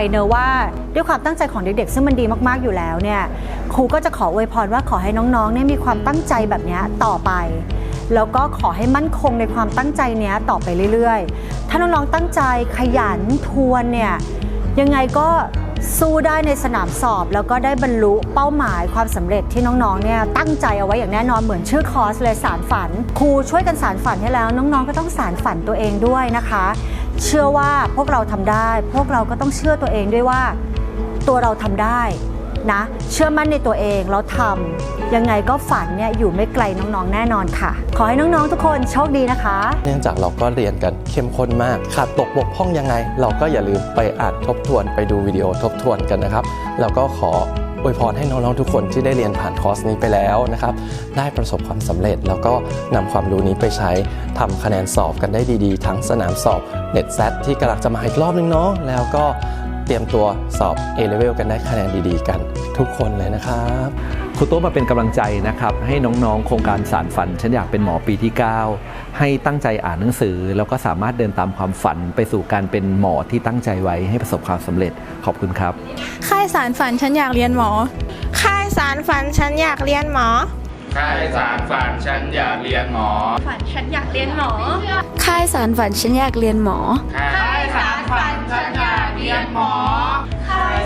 ไปเนอะว่าด้วยความตั้งใจของเด็กๆ ซึ่งมันดีมากๆอยู่แล้วเนี่ยครูก็จะขออวยพรว่าขอให้น้องๆเนี่ยมีความตั้งใจแบบนี้ต่อไป แล้วก็ขอให้มั่นคงในความตั้งใจเนี้ยต่อไปเรื่อยๆ ถ้าน้องๆตั้งใจขยันทวนเนี่ยยังไงก็สู้ได้ในสนามสอบ แล้วก็ได้บรรลุเป้าหมายความสำเร็จที่น้องๆเนี่ยตั้งใจเอาไว้อย่างแน่นอนเหมือนชื่อคอร์สเลยสารฝัน ครูช่วยกันสารฝันให้แล้ว น้องๆก็ต้องสารฝันตัวเองด้วยนะคะ เชื่อว่าพวกเราทำได้ พวกเราก็ต้องเชื่อตัวเองด้วยว่าตัวเราทำได้นะ เชื่อมั่นในตัวเองแล้วทำยังไงก็ฝันเนี่ยอยู่ไม่ไกลน้องๆ แน่นอนค่ะ ขอให้น้องๆ ทุกคนโชคดีนะคะ เนื่องจากเราก็เรียนกันเข้มข้นมากขาดตกบกพร่องยังไง เราก็อย่าลืมไปอ่านทบทวนไปดูวิดีโอทบทวนกันนะครับ แล้วก็ขอ อวยพรให้น้องๆทุกคนที่ได้เรียนผ่านคอร์สนี้ไปแล้วนะครับ ได้ประสบความสำเร็จ แล้วก็นำความรู้นี้ไปใช้ทำคะแนนสอบกันได้ดีๆ ทั้งสนามสอบเน็ตแซที่กำลังจะมาอีกรอบนึงเนาะแล้วก็เตรียมตัวสอบ A-Level กันได้คะแนนดีๆ กันทุกคนเลยนะครับ ครูโต๊ะมาเป็นกำลังใจนะครับ ให้น้องๆ โครงการสารฝัน ฉันอยากเป็นหมอปีที่ 9 ให้ตั้งใจอ่านหนังสือ แล้วก็สามารถเดินตามความฝันไปสู่การเป็นหมอที่ตั้งใจไว้ให้ประสบความสำเร็จขอบคุณครับ ค่ายสารฝันฉันอยากเรียนหมอ ค่ายสารฝันฉันอยากเรียนหมอ ค่ายสารฝันฉันอยากเรียนหมอ ฝันฉันอยากเรียนหมอ ค่ายสารฝันฉันอยากเรียนหมอ ค่ายสารฝันฉันอยากเรียนหมอ ค่าย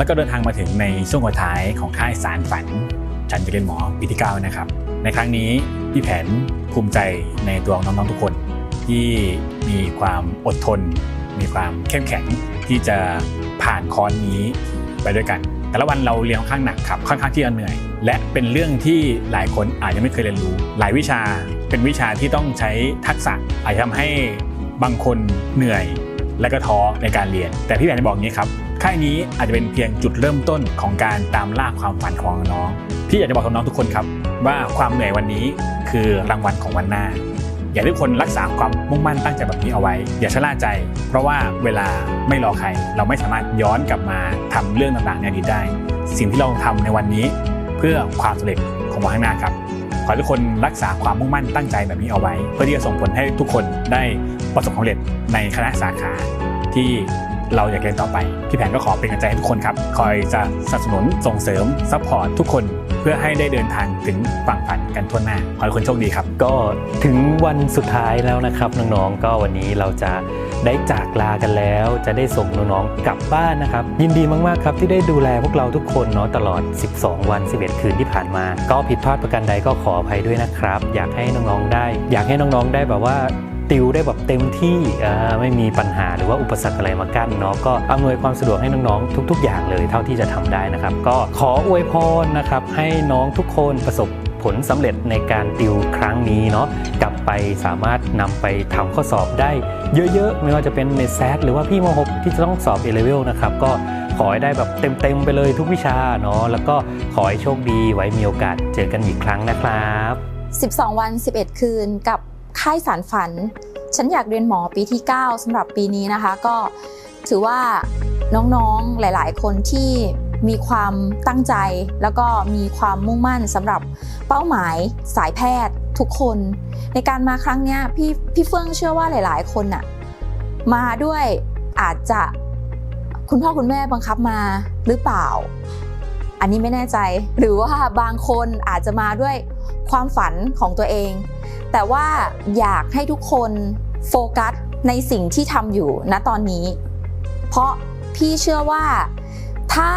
แล้วก็เดินทางมาถึงในช่วงสุดท้ายของค่ายสารฝัน ฉันจะเรียนหมอปีที่9นะครับ ในครั้งนี้พี่แผนภูมิใจในตัวน้องๆทุกคน ที่มีความอดทน มีความเข้มแข็งที่จะผ่านคอร์สนี้ไปด้วยกัน แต่ละวันเราเรียนค่อนข้างหนักครับค่อนข้างที่จะเหนื่อย และเป็นเรื่องที่หลายคนอาจจะไม่เคยเรียนรู้ หลายวิชาเป็นวิชาที่ต้องใช้ทักษะอาจจะทำให้บางคนเหนื่อยและก็ท้อในการเรียน แต่พี่แผนจะบอกอย่างนี้ครับ ค่ายนี้อาจจะเป็นเพียงจุดเริ่มต้นของการตามล่าความฝันของน้อง พี่อยากจะบอกกับน้องทุกคนครับ ว่าความเหนื่อยวันนี้คือรางวัลของวันหน้า อยากให้ทุกคนรักษาความมุ่งมั่นตั้งใจแบบนี้เอาไว้ อย่าชะล่าใจ เพราะว่าเวลาไม่รอใคร เราไม่สามารถย้อนกลับมาทำเรื่องต่างๆในอดีตได้ สิ่งที่เราทำในวันนี้ เพื่อความสำเร็จของวันข้างหน้าครับขอให้ทุกคนรักษาความมุ่งมั่นตั้งใจแบบนี้เอาไว้ เพื่อที่จะส่งผลให้ทุกคนได้ประสบความสำเร็จในคณะสาขาที่ เราอยากเรียนต่อไป พี่แผนก็ขอเป็นกำลังใจให้ทุกคนครับ คอยจะสนับสนุนส่งเสริมซัพพอร์ตทุกคนเพื่อให้ได้เดินทางถึงฝั่งฝันกันทั่วหน้า ขอให้ทุกคนโชคดีครับ ก็ถึงวันสุดท้ายแล้วนะครับน้องๆ ก็วันนี้เราจะได้จากลากันแล้ว จะได้ส่งน้องๆกลับบ้านนะครับ ยินดีมากๆครับที่ได้ดูแลพวกเราทุกคนเนาะตลอด 12 วัน 11 คืนที่ผ่านมา ก็ผิดพลาดประการใดก็ขออภัยด้วยนะครับ อยากให้น้องๆได้ อยากให้น้องๆได้แบบว่า ติวได้แบบเต็มที่ไม่มีปัญหาหรือว่าอุปสรรคอะไรมากั้นเนาะก็อำนวยความสะดวกให้น้องๆทุก ๆ อย่างเลยเท่าที่จะทำได้นะครับ ก็ขออวยพรนะครับให้น้องทุกคนประสบผลสำเร็จในการติวครั้งนี้เนาะกลับไปสามารถนำไปทำข้อสอบได้เยอะๆ ไม่ว่าจะเป็นในแซดหรือว่าพี่ม .6 ที่จะต้องสอบ A level นะครับ ก็ขอให้ได้แบบเต็มๆไปเลยทุกวิชาเนาะแล้วก็ขอให้โชคดีไว้มีโอกาสเจอกันอีกครั้งนะครับ 12 วัน 11 คืนกับ ค่ายสารฝัน ฉันอยากเรียนหมอปีที่ 9สำหรับปีนี้นะคะ ก็ถือว่าน้องๆหลาย ๆ คนที่มีความตั้งใจ แล้วก็มีความมุ่งมั่นสำหรับเป้าหมายสายแพทย์ทุกคน ในการมาครั้งนี้พี่พี่เฟื่องเชื่อว่าหลาย ๆ คนน่ะมาด้วยอาจจะคุณพ่อคุณแม่บังคับมาหรือเปล่า อันนี้ไม่แน่ใจ หรือว่าบางคนอาจจะมาด้วย ความฝันของตัวเอง แต่ว่าอยากให้ทุกคนโฟกัสในสิ่งที่ทำอยู่ณตอนนี้ เพราะพี่เชื่อว่าถ้า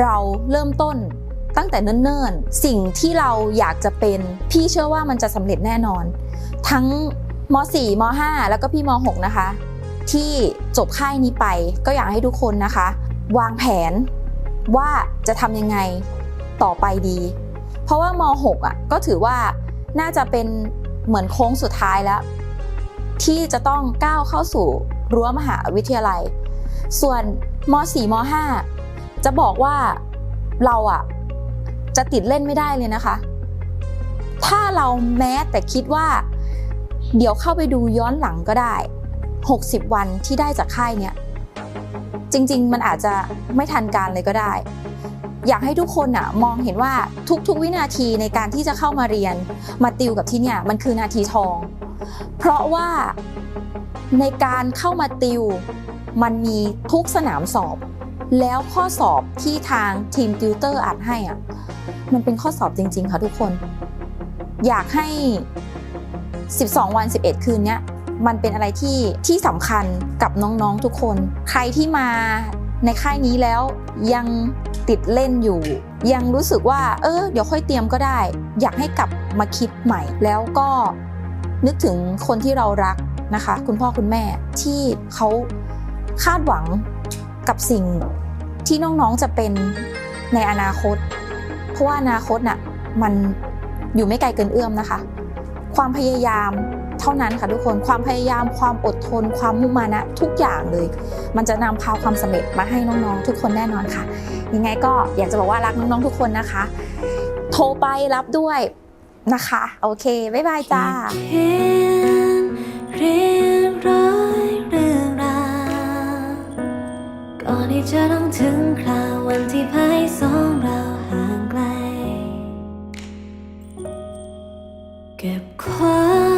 เราเริ่มต้นตั้งแต่เนิ่นๆ สิ่งที่เราอยากจะเป็น พี่เชื่อว่ามันจะสำเร็จแน่นอน ทั้งม .4 ม .5 แล้วก็พี่ม .6 นะคะ ที่จบค่ายนี้ไปก็อยากให้ทุกคนนะคะ วางแผนว่าจะทำยังไงต่อไปดี ราะว่าม .6 อะก็ถือว่าน่าจะเป็นเหมือนโค้งสุดท้ายแล้ว ที่จะต้องก้าวเข้าสู่รั้วมหาวิทยาลัย ส่วนม .4 ม .5 จะบอกว่าเราอะจะติดเล่นไม่ได้เลยนะคะ ถ้าเราแม้แต่คิดว่า เดี๋ยวเข้าไปดูย้อนหลังก็ได้ 60 วันที่ได้จากค่ายเนี้ยจริง ๆ มันอาจจะไม่ทันการเลยก็ได้ อยากให้ทุกคนอะมองเห็นว่าทุกๆวินาทีในการที่จะเข้ามาเรียน มาติวกับที่เนี่ยมันคือนาทีทอง เพราะว่าในการเข้ามาติว มันมีทุกสนามสอบ แล้วข้อสอบที่ทางทีมติวเตอร์อัดให้อะมันเป็นข้อสอบจริง ๆ ค่ะทุกคน อยากให้ 12 วัน 11 คืนเนี้ยมันเป็นอะไรที่ที่สำคัญกับน้องๆทุกคน ใครที่มาในค่ายนี้แล้วยัง ติดเล่นอยู่ ยังรู้สึกว่า เออเดี๋ยวค่อยเตรียมก็ได้ อยากให้กลับมาคิดใหม่ แล้วก็นึกถึงคนที่เรารักนะคะ คุณพ่อคุณแม่ที่เขาคาดหวังกับสิ่งที่น้องๆจะเป็นในอนาคต เพราะว่าอนาคตน่ะมันอยู่ไม่ไกลเกินเอื้อมนะคะ ความพยายาม เท่านั้นค่ะทุกคนความพยายามความอดทน ความมุ่งมานะทุกอย่างเลย มันจะนำพาความสำเร็จมาให้น้องๆ ทุกคนแน่นอนค่ะ ยังไงก็อยากจะบอกว่ารักน้องๆทุกคนนะคะ โทรไปรับด้วยนะคะ โอเค บ๊ายบายจ้าเขียนร้อยเรื่องราวก่อนที่จะต้องถึงคราววันที่พายสองเราห่างไกล เก็บความ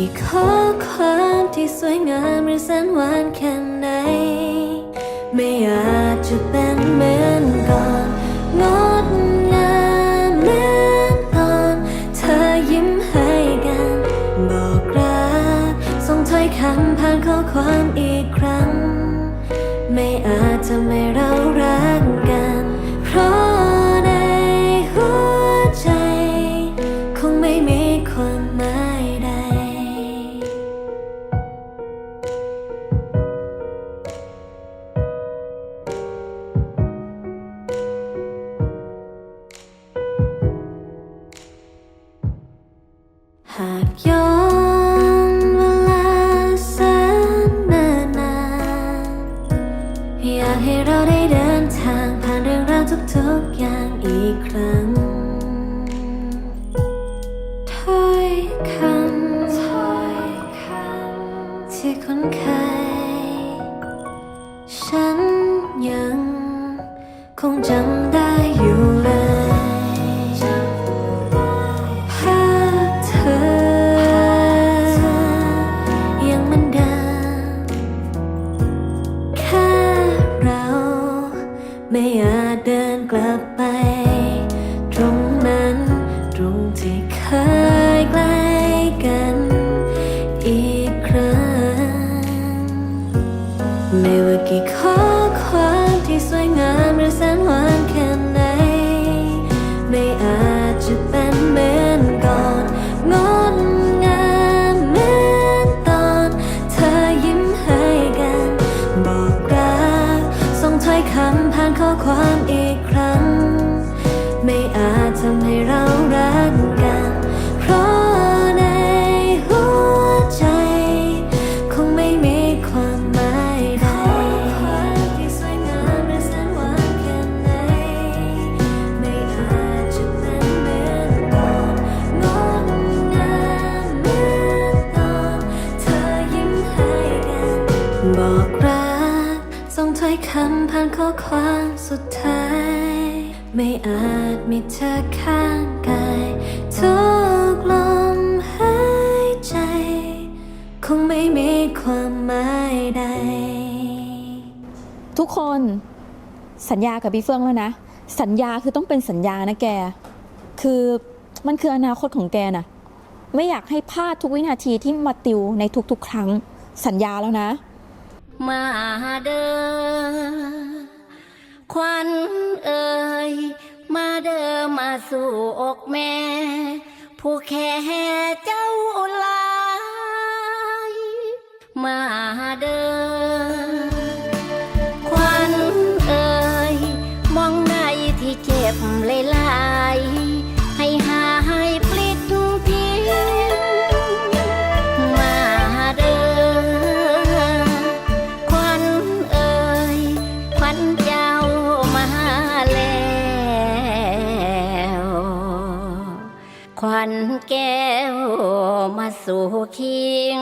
กี่ข้อความที่สวยงามหรือแสนหวานแค่ไหน ไม่อาจจะเป็นเหมือนก่อนงดงามเหมือนตอนเธอยิ้มให้กัน บอกรักส่งถ้อยคำผ่านข้อความอีกครั้ง ไม่อาจจะไม่เรา ไม่อาจเดินกลับไป ตรงนั้นตรงที่เคย ผ่า คงไม่มีความหมายใด ทุกคนสัญญากับพี่เฟื่องแล้วนะ สัญญาคือต้องเป็นสัญญานะแก คือมันคืออนาคตของแกนะไม่อยากให้พลาดทุกวินาทีที่มาติวในทุกๆ ครั้ง สัญญาแล้วนะ มาเด้อควันเอ่ยมาเด้อมาสู่อกแม่ ผู้แค่ แก้วมาสู่คิง